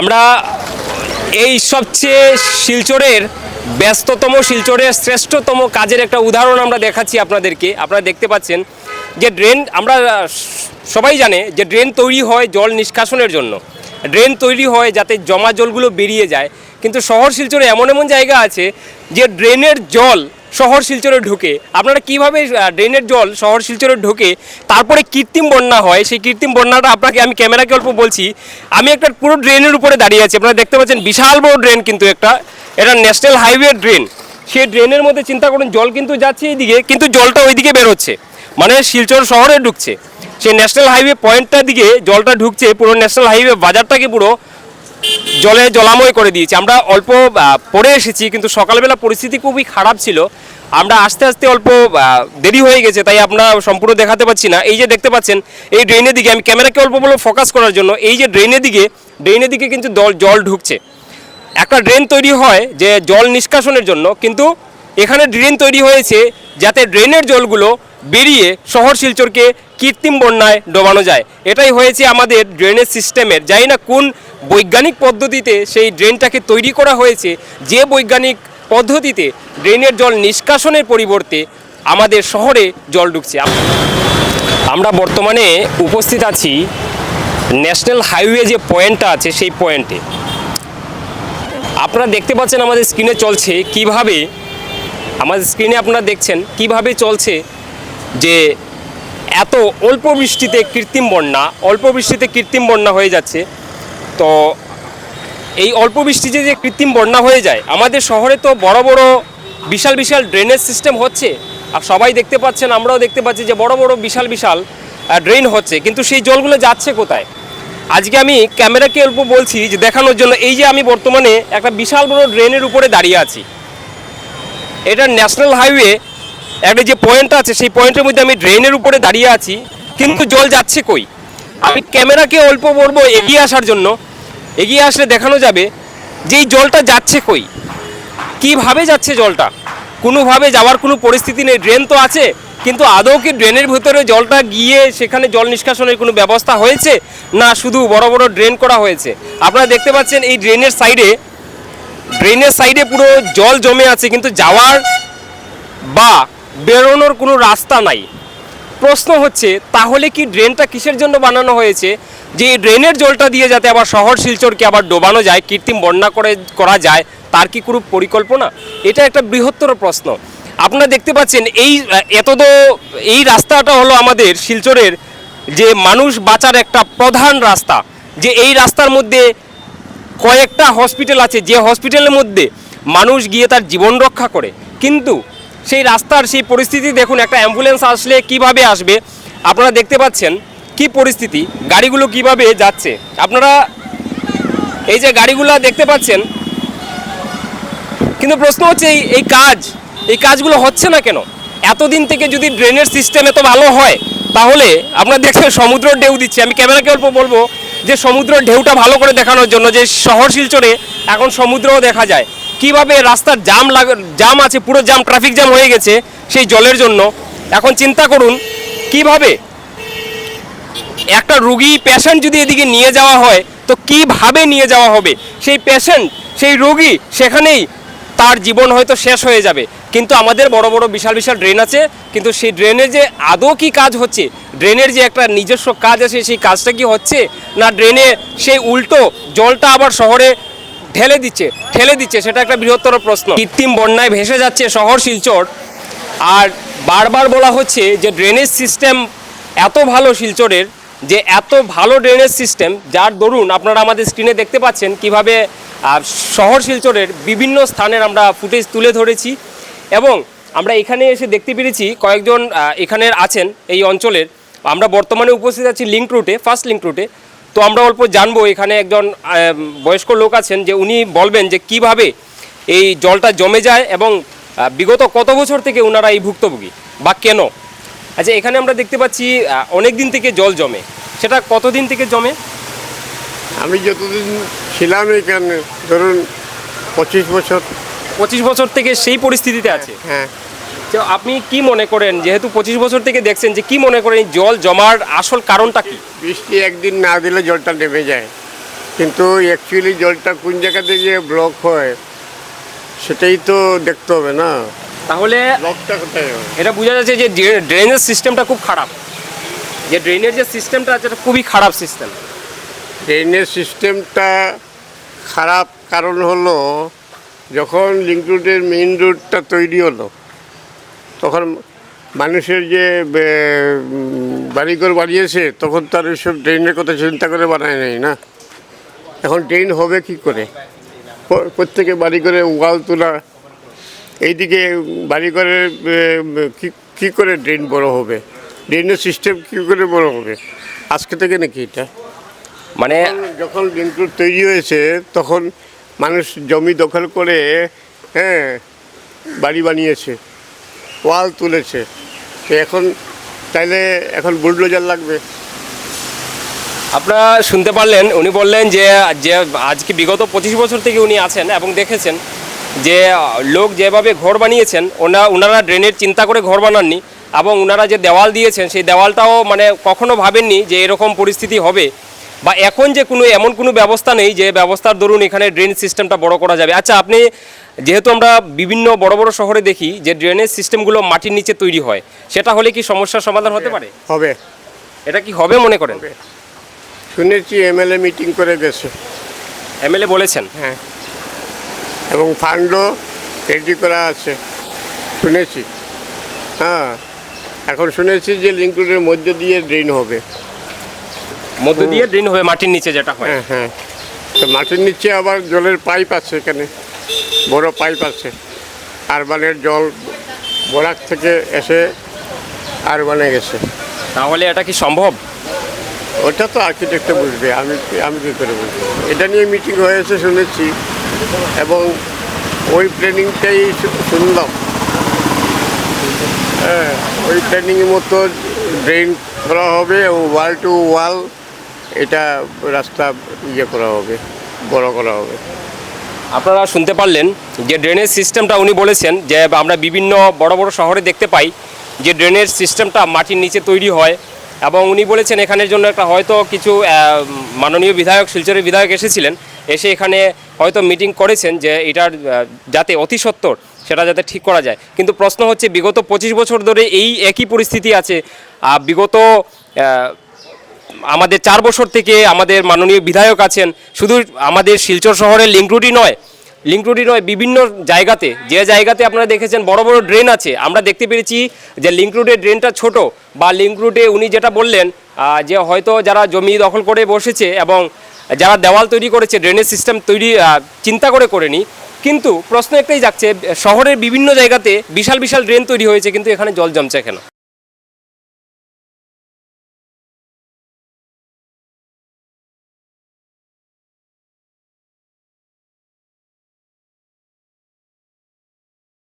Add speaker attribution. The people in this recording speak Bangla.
Speaker 1: আমরা এই সবচেয়ে শিলচরের ব্যস্ততম, শিলচরের শ্রেষ্ঠতম কাজের একটা উদাহরণ আমরা দেখাচ্ছি আপনাদেরকে। আপনারা দেখতে পাচ্ছেন যে ড্রেন, আমরা সবাই জানে যে ড্রেন তৈরি হয় জল নিষ্কাশনের জন্য। ড্রেন তৈরি হয় যাতে জমা জলগুলো বেরিয়ে যায়। কিন্তু শহর শিলচরে এমন এমন জায়গা আছে যে ড্রেনের জল শহর শিলচরে ঢুকে। আপনারা কীভাবে ড্রেনের জল শহর শিলচরে ঢুকে, তারপরে কৃত্রিম বন্যা হয়, সেই কৃত্রিম বন্যাটা আপনাকে, আমি ক্যামেরাকে অল্প বলছি, আমি একটা পুরো ড্রেনের উপরে দাঁড়িয়ে আছি। আপনারা দেখতে পাচ্ছেন বিশাল বড় ড্রেন কিন্তু একটা, এটা ন্যাশনাল হাইওয়ে ড্রেন। সেই ড্রেনের মধ্যে চিন্তা করুন, জল কিন্তু যাচ্ছে এইদিকে, কিন্তু জলটা ওইদিকে বেরোচ্ছে। মানে শিলচর শহরে ঢুকছে। সেই ন্যাশনাল হাইওয়ে পয়েন্টটার দিকে জলটা ঢুকছে, পুরো ন্যাশনাল হাইওয়ে বাজারটাকে পুরো জলে জলাময় করে দিয়েছে। আমরা অল্প পরে এসেছি, কিন্তু সকালবেলা পরিস্থিতি খুবই খারাপ ছিল। আমরা আস্তে আস্তে অল্প দেরি হয়ে গেছে, তাই আমরা সম্পূর্ণ দেখাতে পাচ্ছি না। এই যে দেখতে পাচ্ছেন, এই ড্রেনের দিকে আমি ক্যামেরাকে অল্প বলে ফোকাস করার জন্য। এই যে ড্রেনের দিকে ড্রেনের দিকে কিন্তু জল ঢুকছে। একটা ড্রেন তৈরি হয় যে জল নিষ্কাশনের জন্য, কিন্তু এখানে ড্রেন তৈরি হয়েছে যাতে ড্রেনের জলগুলো বেরিয়ে শহর শিলচরকে কৃত্রিম বন্যায় ডোবানো যায়। এটাই হয়েছে আমাদের ড্রেনেজ সিস্টেমের জানি না কোন বৈজ্ঞানিক পদ্ধতিতে সেই ড্রেনটাকে তৈরি করা হয়েছে, যে বৈজ্ঞানিক পদ্ধতিতে ড্রেনের জল নিষ্কাশনের পরিবর্তে আমাদের শহরে জল ঢুকছে। আমরা বর্তমানে উপস্থিত আছি ন্যাশনাল হাইওয়ে যে পয়েন্টটা আছে, সেই পয়েন্টে। আপনারা দেখতে পাচ্ছেন আমাদের স্ক্রিনে চলছে কীভাবে, আমাদের স্ক্রিনে আপনারা দেখছেন কীভাবে চলছে যে এত অল্প বৃষ্টিতে কৃত্রিম বন্যা, অল্প বৃষ্টিতে কৃত্রিম বন্যা হয়ে যাচ্ছে, তো এই অল্প বৃষ্টিতে যে কৃত্রিম বন্যা হয়ে যায়, আমাদের শহরে তো বড় বড় বিশাল বিশাল ড্রেনেজ সিস্টেম হচ্ছে, আর সবাই দেখতে পাচ্ছেন, আমরাও দেখতে পাচ্ছি যে বড় বড় বিশাল বিশাল ড্রেন হচ্ছে, কিন্তু সেই জলগুলো যাচ্ছে কোথায়? আজকে আমি ক্যামেরাকে অল্প বলছি যে দেখানোর জন্য, এই যে আমি বর্তমানে একটা বিশাল বড় ড্রেনের উপরে দাঁড়িয়ে আছি, এটা ন্যাশনাল হাইওয়ে একটা যে পয়েন্টটা আছে, সেই পয়েন্টের মধ্যে আমি ড্রেনের উপরে দাঁড়িয়ে আছি, কিন্তু জল যাচ্ছে কই? আমি ক্যামেরাকে অল্প বলব এগিয়ে আসার জন্য। এগিয়ে আসলে দেখানো যাবে যে এই জলটা যাচ্ছে কই? কীভাবে যাচ্ছে জলটা? কোনোভাবে যাওয়ার কোনো পরিস্থিতি নেই। ড্রেন তো আছে, কিন্তু আদৌ কি ড্রেনের ভিতরে জলটা গিয়ে সেখানে জল নিষ্কাশনের কোনো ব্যবস্থা হয়েছে? না, শুধু বড় বড় ড্রেন করা হয়েছে। আপনারা দেখতে পাচ্ছেন এই ড্রেনের সাইডে ড্রেনের সাইডে পুরো জল জমে আছে, কিন্তু যাওয়ার বা বেরোনোর কোনো রাস্তা নাই। প্রশ্ন হচ্ছে, তাহলে কি ড্রেনটা কিসের জন্য বানানো হয়েছে? যে এই ড্রেনের জলটা দিয়ে যাতে আবার শহর শিলচরকে আবার ডোবানো যায়, কৃত্রিম বন্যা করে, করা যায়, তার কি কোনো পরিকল্পনা? এটা একটা বৃহত্তর প্রশ্ন। আপনারা দেখতে পাচ্ছেন, এই এত এই রাস্তাটা হলো আমাদের শিলচরের যে মানুষ বাঁচার একটা প্রধান রাস্তা। যে এই রাস্তার মধ্যে কয়েকটা হসপিটাল আছে, যে হসপিটালের মধ্যে মানুষ গিয়ে তার জীবন রক্ষা করে। কিন্তু সেই রাস্তার সেই পরিস্থিতি দেখুন, একটা অ্যাম্বুলেন্স আসলে কীভাবে আসবে? আপনারা দেখতে পাচ্ছেন কি পরিস্থিতি, গাড়িগুলো কীভাবে যাচ্ছে। আপনারা এই যে গাড়িগুলো দেখতে পাচ্ছেন, কিন্তু প্রশ্ন হচ্ছে এই কাজ, এই কাজগুলো হচ্ছে না কেন? এতদিন থেকে যদি ড্রেনের সিস্টেম এত ভালো হয়, তাহলে আপনারা দেখছেন সমুদ্র ঢেউ দিচ্ছে, আমি ক্যামেরাকে অল্প বলব যে সমুদ্র ঢেউটা ভালো করে দেখানোর জন্য, যে শহর শিলচরে এখন সমুদ্রও দেখা যায়। কীভাবে রাস্তার জাম লাগ জাম আছে, পুরো জাম ট্রাফিক জ্যাম হয়ে গেছে সেই জলের জন্য। এখন চিন্তা করুন, কীভাবে একটা রুগী পেশেন্ট যদি এদিকে নিয়ে যাওয়া হয়, তো কীভাবে নিয়ে যাওয়া হবে? সেই পেশেন্ট সেই রোগী সেখানেই তার জীবন হয়তো শেষ হয়ে যাবে। কিন্তু আমাদের বড় বড় বিশাল বিশাল ড্রেন আছে, কিন্তু সেই ড্রেনের যে আদৌ কি কাজ হচ্ছে ড্রেনের যে একটা নিজস্ব কাজ আছে, সেই কাজটা কি হচ্ছে? না ড্রেনে সেই উল্টো জলটা আবার শহরে ঢেলে দিচ্ছে, ঠেলে দিচ্ছে, সেটা একটা বৃহত্তর প্রশ্ন। কৃত্রিম বন্যায় ভেসে যাচ্ছে শহর শিলচর। আর বারবার বলা হচ্ছে যে ড্রেনেজ সিস্টেম এত ভালো শিলচরের, যে এত ভালো ড্রেনেজ সিস্টেম যার দরুন আপনারা আমাদের স্ক্রিনে দেখতে পাচ্ছেন কীভাবে শহর শিলচরের বিভিন্ন স্থানের আমরা ফুটেজ তুলে ধরেছি। এবং আমরা এখানে এসে দেখতে পেরেছি কয়েকজন এখানের আছেন এই অঞ্চলের। আমরা বর্তমানে উপস্থিত আছি লিঙ্ক রুটে ফার্স্ট লিঙ্ক রুটে তো আমরা অল্প জানব এখানে একজন বয়স্ক লোক আছেন যে উনি বলবেন যে কীভাবে এই জলটা জমে যায় এবং বিগত কত বছর থেকে ওনারা এই ভুক্তভোগী বা কেন? আচ্ছা এখানে আমরা দেখতে পাচ্ছি অনেক দিন থেকে জল জমে। সেটা কতদিন থেকে জমে?
Speaker 2: আমি যতদিন ছিলাম এখানে ধরুন পঁচিশ বছর।
Speaker 1: পঁচিশ বছর থেকে সেই পরিস্থিতিতে আছে।
Speaker 2: হ্যাঁ।
Speaker 1: তো আপনি কি মনে করেন যেহেতু পঁচিশ বছর থেকে দেখছেন যে কি মনে করেন জল জমার আসল কারণটা কি?
Speaker 2: বৃষ্টি একদিন না দিলে জলটা নেমে যায়। কিন্তু অ্যাকচুয়ালি জলটা কোন জায়গা থেকে ব্লক হয় সেটাই তো দেখতে হবে না।
Speaker 1: তাহলে
Speaker 2: ব্লকটা কোথায়
Speaker 1: এটা বোঝা যাচ্ছে যে ড্রেনেজ সিস্টেমটা খুব খারাপ। যে ড্রেনের যে সিস্টেমটা আছে এটা খুবই খারাপ সিস্টেম
Speaker 2: ড্রেনের সিস্টেমটা খারাপ কারণ হলো যখন লিঙ্ক রোডের মেইন রোডটা তৈরি হলো তখন মানুষের যে বাড়িঘর বানিয়েছে তখন তার সব ড্রেনের কথা চিন্তা করে বানায় নাই না? এখন ড্রেন হবে কি করে? প্রত্যেকে বাড়ি করে ওয়াল তোলা এইদিকে বাড়িঘরের কী কী করে ড্রেন বড় হবে? ড্রেনের সিস্টেম কী করে বড় হবে? আজকে থেকে নাকি এটা?
Speaker 1: মানে
Speaker 2: যখন রোড তৈরি হয়েছে তখন মানুষ জমি দখল করে হ্যাঁ বাড়ি বানিয়েছে। ওয়াল তুলেছে। তো এখন তাইলে এখন বুলডোজার লাগবে।
Speaker 1: আপনারা শুনতে পারলেন, উনি বললেন যে যে আজকে বিগত পঁচিশ বছর থেকে উনি আছেন এবং দেখেছেন যে, লোক যেভাবে ঘর বানিয়েছেন, ওনা ওনারা ড্রেনের চিন্তা করে ঘর বানাননি এবং ওনারা যে দেওয়াল দিয়েছেন, সেই দেওয়ালটাও মানে কখনো ভাবেননি যে এরকম পরিস্থিতি হবে। বা এখন যে কোনো এমন কোনো ব্যবস্থা নেই যে ব্যবস্থার দরুন এখানে ড্রেন সিস্টেমটা বড় করা যাবে। আচ্ছা আপনি যেহেতু আমরা বিভিন্ন বড় বড় শহরে দেখি যে ড্রেনেজ সিস্টেমগুলো মাটির নিচে তৈরি হয় সেটা হলে কি সমস্যার সমাধান হতে পারে?
Speaker 2: হবে।
Speaker 1: এটা কি হবে মনে করেন?
Speaker 2: শুনেছি এমএলএ মিটিং করে গেছে।
Speaker 1: এমএলএ বলেছেন?
Speaker 2: হ্যাঁ। এবং ফান্ডও রেডি করা আছে। শুনেছি। হ্যাঁ। এখন শুনেছি যে লিঙ্ক রোডের মধ্যে দিয়ে ড্রেন হবে।
Speaker 1: মধ্য দিয়ে ড্রেন হবে মাটির নিচে যেটা হয়।
Speaker 2: হ্যাঁ হ্যাঁ। তো মাটির নিচে আবার জলের পাইপ আছে এখানে বড় পাইপ আছে। আরবানের জল বরাক থেকে এসে আরবানে গেছে।
Speaker 1: তাহলে এটা কি সম্ভব?
Speaker 2: ওটা তো আর্কিটেক্টে বুঝবে আমি আমি কী করে বুঝব? এটা নিয়ে মিটিং হয়েছে শুনেছি এবং ওই প্ল্যানিংটাই শুনলাম। হ্যাঁ ওই প্ল্যানিং মতো ড্রেন করা হবে এবং ওয়াল টু ওয়াল এটা রাস্তা ইয়ে করা হবে, বড় করা হবে।
Speaker 1: আপনারা শুনতে পারলেন যে ড্রেনেজ সিস্টেমটা উনি বলেছেন যে আমরা বিভিন্ন বড় বড় শহরে দেখতে পাই যে ড্রেনেজ সিস্টেমটা মাটির নিচে তৈরি হয় এবং উনি বলেছেন এখানের জন্য একটা হয়তো কিছু মাননীয় বিধায়ক, শিলচরের বিধায়ক এসেছিলেন, এসে এখানে হয়তো মিটিং করেছেন যে এটার যাতে অতি সত্বর সেটা যাতে ঠিক করা যায়। কিন্তু প্রশ্ন হচ্ছে, বিগত পঁচিশ বছর ধরে এই একই পরিস্থিতি আছে। বিগত আমাদের চার বছর থেকে আমাদের মাননীয় বিধায়ক আছেন। শুধু আমাদের শিলচর শহরের লিঙ্ক রুটই নয়, লিঙ্ক রুটই নয়, বিভিন্ন জায়গাতে, যে জায়গাতে আপনারা দেখেছেন বড় বড় ড্রেন আছে। আমরা দেখতে পেরেছি যে লিঙ্ক রুটের ড্রেনটা ছোট বা লিঙ্ক রুটে উনি যেটা বললেন যে হয়তো যারা জমি দখল করে বসেছে এবং যারা দেওয়াল তৈরি করেছে, ড্রেনেজ সিস্টেম তৈরি চিন্তা করে করেনি। কিন্তু প্রশ্ন একটাই যাচ্ছে শহরের বিভিন্ন জায়গাতে বিশাল বিশাল ড্রেন তৈরি হয়েছে, কিন্তু এখানে জল জমছে কেন?